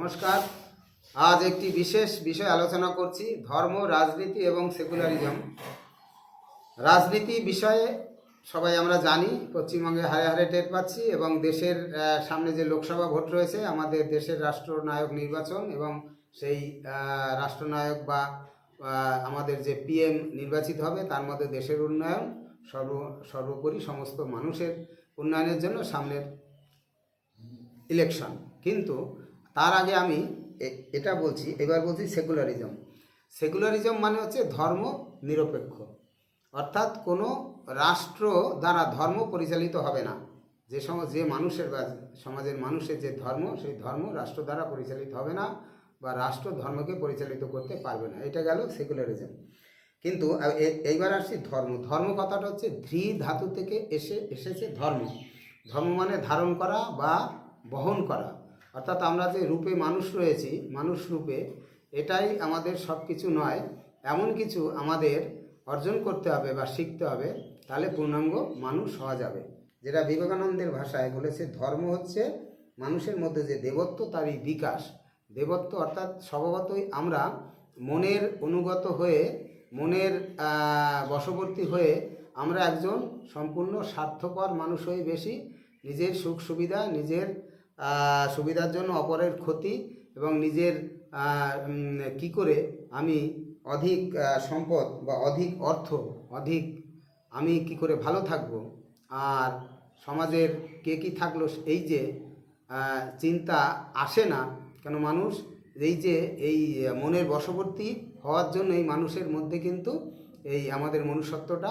নমস্কার। আজ একটি বিশেষ বিষয় আলোচনা করছি, ধর্ম, রাজনীতি এবং সেকুলারিজম। রাজনীতি বিষয়ে সবাই আমরা জানি, পশ্চিমবঙ্গে হারে হারে টের পাচ্ছি এবং দেশের সামনে যে লোকসভা ভোট রয়েছে, আমাদের দেশের রাষ্ট্রনায়ক নির্বাচন এবং সেই রাষ্ট্রনায়ক বা আমাদের যে পিএম নির্বাচিত হবে, তার মধ্যে দেশের উন্নয়ন, সর্ব, সর্বোপরি সমস্ত মানুষের উন্নয়নের জন্য সামনের ইলেকশন। কিন্তু তার আগে আমি এটা বলছি, এবার বলছি সেকুলারিজম সেকুলারিজম মানে হচ্ছে ধর্ম নিরপেক্ষ। অর্থাৎ কোনো রাষ্ট্র দ্বারা ধর্ম পরিচালিত হবে না। যে সম, যে মানুষের বা সমাজের মানুষের যে ধর্ম, সেই ধর্ম রাষ্ট্র দ্বারা পরিচালিত হবে না বা রাষ্ট্র ধর্মকে পরিচালিত করতে পারবে না। এটা গেল সেকুলারিজম কিন্তু এইবার আসছি ধর্ম। ধর্ম কথাটা হচ্ছে ধৃ ধাতু থেকে এসে, এসেছে ধর্ম। ধর্ম মানে ধারণ করা বা বহন করা। অর্থাৎ আমরা যে রূপে মানুষ রয়েছি, মানুষ রূপে, এটাই আমাদের সব কিছু নয়। এমন কিছু আমাদের অর্জন করতে হবে বা শিখতে হবে, তাহলে পূর্ণাঙ্গ মানুষ হওয়া যাবে। যেটা বিবেকানন্দের ভাষায় বলেছে, ধর্ম হচ্ছে মানুষের মধ্যে যে দেবত্ব, তারই বিকাশ। দেবত্ব অর্থাৎ স্বভাবতই আমরা মনের অনুগত হয়ে, মনের বশবর্তী হয়ে আমরা একজন সম্পূর্ণ স্বার্থপর মানুষ হয়ে বেশি। নিজের সুখ সুবিধা নিজের সুবিধার জন্য অপরের ক্ষতি এবং নিজের কি করে আমি অধিক সম্পদ বা অধিক অর্থ, অধিক আমি কি করে ভালো থাকব? আর সমাজের কে কি থাকল এই যে চিন্তা আসে না। কেন মানুষ এই যে, এই মনের বশবর্তী হওয়ার জন্য এই মানুষের মধ্যে কিন্তু এই আমাদের মনুষ্যত্বটা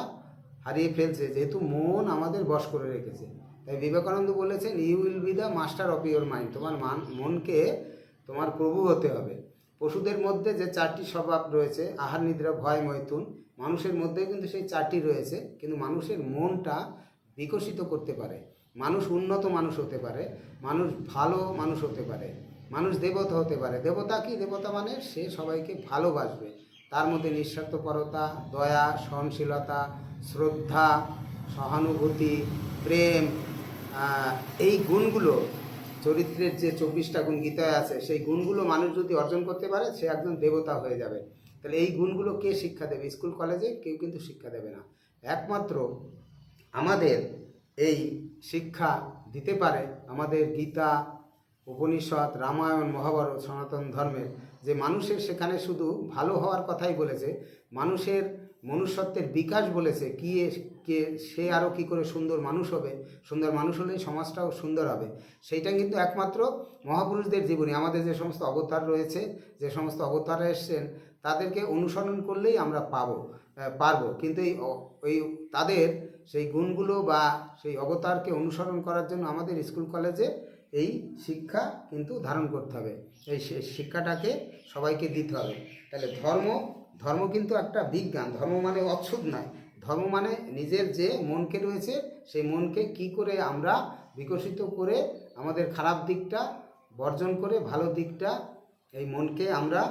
হারিয়ে ফেলছে। যেহেতু মন আমাদের বশ করে রেখেছে। তাই বিবেকানন্দ বলেছেন you will be the master of your mind তোমার মান, মনকে তোমার প্রভু হতে হবে। পশুদের মধ্যে যে চারটি স্বভাব রয়েছে, আহার, নিদ্রা, ভয়, মৈথুন, মানুষের মধ্যে কিন্তু সেই চারটি রয়েছে, কিন্তু মানুষের মনটা বিকশিত করতে পারে। মানুষ উন্নত মানুষ হতে পারে, মানুষ ভালো মানুষ হতে পারে, মানুষ দেবতা হতে পারে। দেবতা কি? দেবতা মানে সে সবাইকে ভালোবাসবে। তার মধ্যে নিঃস্বার্থপরতা, দয়া, সহনশীলতা, শ্রদ্ধা, সহানুভূতি, প্রেম এই গুণগুলো, চরিত্রের যে চব্বিশটা গুণ গীতায় আছে, সেই গুণগুলো মানুষ যদি অর্জন করতে পারে, সে একজন দেবতা হয়ে যাবে। তাহলে এই গুণগুলো কে শিক্ষা দেবে? স্কুল, কলেজে কেউ কিন্তু শিক্ষা দেবে না। একমাত্র আমাদের এই শিক্ষা দিতে পারে আমাদের গীতা, উপনিষদ, রামায়ণ, মহাভারত, সনাতন ধর্মের যে মানুষের সেখানে শুধু ভালো হওয়ার কথাই বলেছে, মানুষের মনুষ্যত্বের বিকাশ বলেছে, কি কে, সে আরও কি করে সুন্দর মানুষ হবে, সুন্দর মানুষ হলেই সমাজটাও সুন্দর হবে। সেইটা কিন্তু একমাত্র মহাপুরুষদের জীবনী। আমাদের যে সমস্ত অবতার রয়েছে, যে সমস্ত অবতারা এসছেন, তাদেরকে অনুসরণ করলেই আমরা পাবো পারব। কিন্তু এই ওই তাদের সেই গুণগুলো বা সেই অবতারকে অনুসরণ করার জন্য আমাদের স্কুল কলেজে এই শিক্ষা কিন্তু ধারণ করতে হবে। এই শিক্ষাটাকে সবাইকে দিতে হবে। তাহলে ধর্ম ধর্ম কিন্তু একটা বিজ্ঞান। ধর্ম মানে অচ্ছুত নয়। ধর্ম মানে নিজের যে মনকে রয়েছে, সেই মনকে কি করে আমরা বিকশিত করে আমাদের খারাপ দিকটা বর্জন করে, ভালো দিকটা এই মনকে আমরা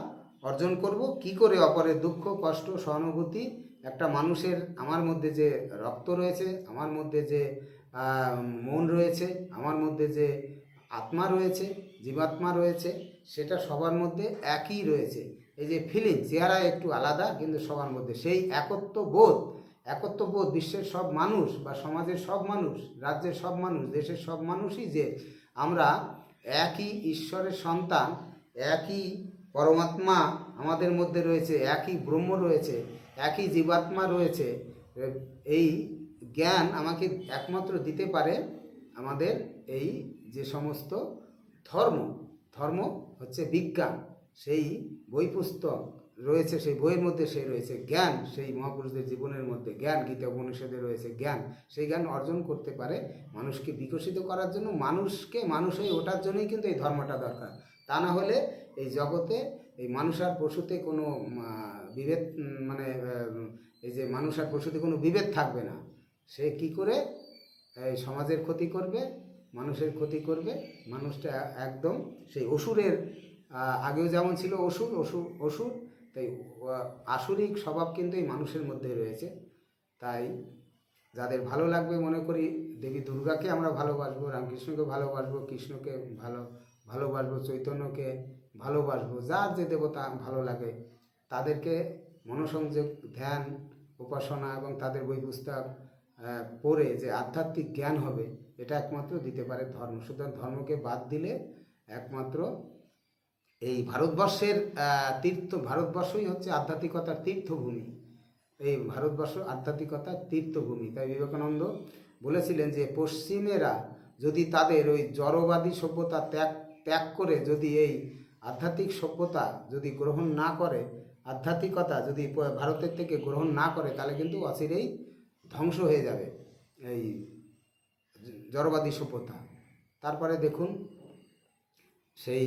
অর্জন করব। কি করে অপরের দুঃখ, কষ্ট, সহানুভূতি, একটা মানুষের আমার মধ্যে যে রক্ত রয়েছে, আমার মধ্যে যে মন রয়েছে, আমার মধ্যে যে আত্মা রয়েছে, জীবাত্মা রয়েছে, সেটা সবার মধ্যে একই রয়েছে। এই যে ফিলিং চেহারা একটু আলাদা, কিন্তু সবার মধ্যে সেই একত্ব বোধ একত্ব বোধ বিশ্বের সব মানুষ বা সমাজের সব মানুষ, রাজ্যের সব মানুষ, দেশের সব মানুষই যে আমরা একই ঈশ্বরের সন্তান, একই পরমাত্মা আমাদের মধ্যে রয়েছে, একই ব্রহ্ম রয়েছে, একই জীবাত্মা রয়েছে, এই জ্ঞান আমাকে একমাত্র দিতে পারে আমাদের এই যে সমস্ত ধর্ম ধর্ম হচ্ছে বিজ্ঞান। সেই বই পুস্তক রয়েছে, সেই বইয়ের মধ্যে সেই রয়েছে জ্ঞান, সেই মহাপুরুষদের জীবনের মধ্যে জ্ঞান, গীতা উপনিষদে রয়েছে জ্ঞান। সেই জ্ঞান অর্জন করতে পারে মানুষকে বিকশিত করার জন্য, মানুষকে, মানুষ হয়ে ওঠার জন্যই কিন্তু এই ধর্মটা দরকার। তা না হলে এই জগতে এই মানুষ আর পশুতে কোনো বিভেদ মানে এই যে মানুষ আর পশুতে কোনো বিভেদ থাকবে না। সে কি করে সমাজের ক্ষতি করবে? মানুষের ক্ষতি করবে, মানুষটা একদম সেই অসুরের আগেও যেমন ছিল অসুর অসুর অসুর, তাই আসুরিক স্বভাব কিন্তু এই মানুষের মধ্যে রয়েছে। তাই যাদের ভালো লাগবে মনে করি দেবী দুর্গাকে আমরা ভালোবাসবো, রামকৃষ্ণকে ভালোবাসবো, কৃষ্ণকে ভালো, ভালোবাসবো, চৈতন্যকে ভালোবাসবো, যার যে দেবতা ভালো লাগে, তাদেরকে মনোসংযোগ, ধ্যান, উপাসনা এবং তাদের বই পুস্তক পড়ে যে আধ্যাত্মিক জ্ঞান হবে এটা একমাত্র দিতে পারে ধর্ম। সুতরাং ধর্মকে বাদ দিলে একমাত্র এই ভারতবর্ষের তীর্থ, ভারতবর্ষই হচ্ছে আধ্যাত্মিকতার তীর্থভূমি। এই ভারতবর্ষ আধ্যাত্মিকতার তীর্থভূমি। তাই বিবেকানন্দ বলেছিলেন যে, পশ্চিমেরা যদি তাদের ওই জড়বাদী সভ্যতা ত্যাগ ত্যাগ করে যদি এই আধ্যাত্মিক সভ্যতা যদি গ্রহণ না করে, আধ্যাত্মিকতা যদি ভারতের থেকে গ্রহণ না করে, তাহলে কিন্তু অচিরেই ধ্বংস হয়ে যাবে। এই জড়বাদী সভ্যতা। তারপরে দেখুন, সেই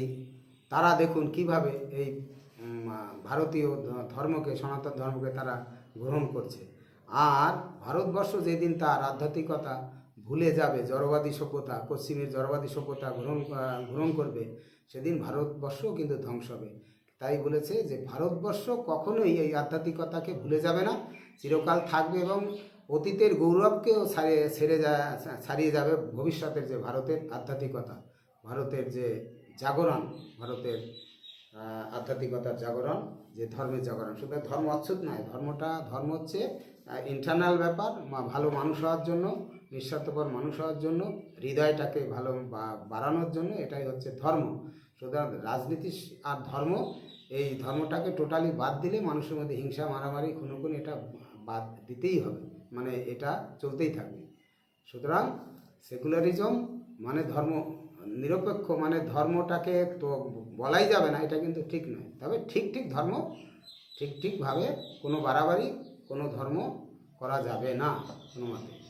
তারা দেখুন কীভাবে এই ভারতীয় ধর্মকে, সনাতন ধর্মকে তারা গ্রহণ করছে। আর ভারতবর্ষ যেদিন তার আধ্যাত্মিকতা ভুলে যাবে, জড়বাদী সভ্যতা, পশ্চিমের জড়বাদী সভ্যতা গ্রহণ গ্রহণ করবে, সেদিন ভারতবর্ষও কিন্তু ধ্বংস হবে। তাই বলেছে যে, ভারতবর্ষ কখনোই এই আধ্যাত্মিকতাকে ভুলে যাবে না, চিরকাল থাকবে এবং অতীতের গৌরবকেও ছেড়ে যা ছাড়িয়ে যাবে ভবিষ্যতের যে ভারতের আধ্যাত্মিকতা, ভারতের যে জাগরণ, ভারতের আধ্যাত্মিকতার জাগরণ, যে ধর্মের জাগরণ। সুতরাং ধর্ম অচ্ছুত নয়, ধর্মটা, ধর্ম হচ্ছে ইন্টারনাল ব্যাপার ভালো মানুষ হওয়ার জন্য, নিঃস্বার্থপর মানুষ হওয়ার জন্য, হৃদয়টাকে ভালো বাড়ানোর জন্য এটাই হচ্ছে ধর্ম। সুতরাং রাজনীতি আর ধর্ম, এই ধর্মটাকে টোটালি বাদ দিলে মানুষের মধ্যে হিংসা, মারামারি, খুনোখুনি এটা বাদ দিতেই হবে। মানে এটা চলতেই থাকবে। সুতরাং সেকুলারিজম মানে ধর্ম, নিরপেক্ষ মানে ধর্মটাকে তো বলাই যাবে না, এটা কিন্তু ঠিক নয়। তবে ঠিক ঠিক ধর্ম, ঠিক ঠিকভাবে কোনো বাড়াবাড়ি, কোনো ধর্ম করা যাবে না, কোনো মতে।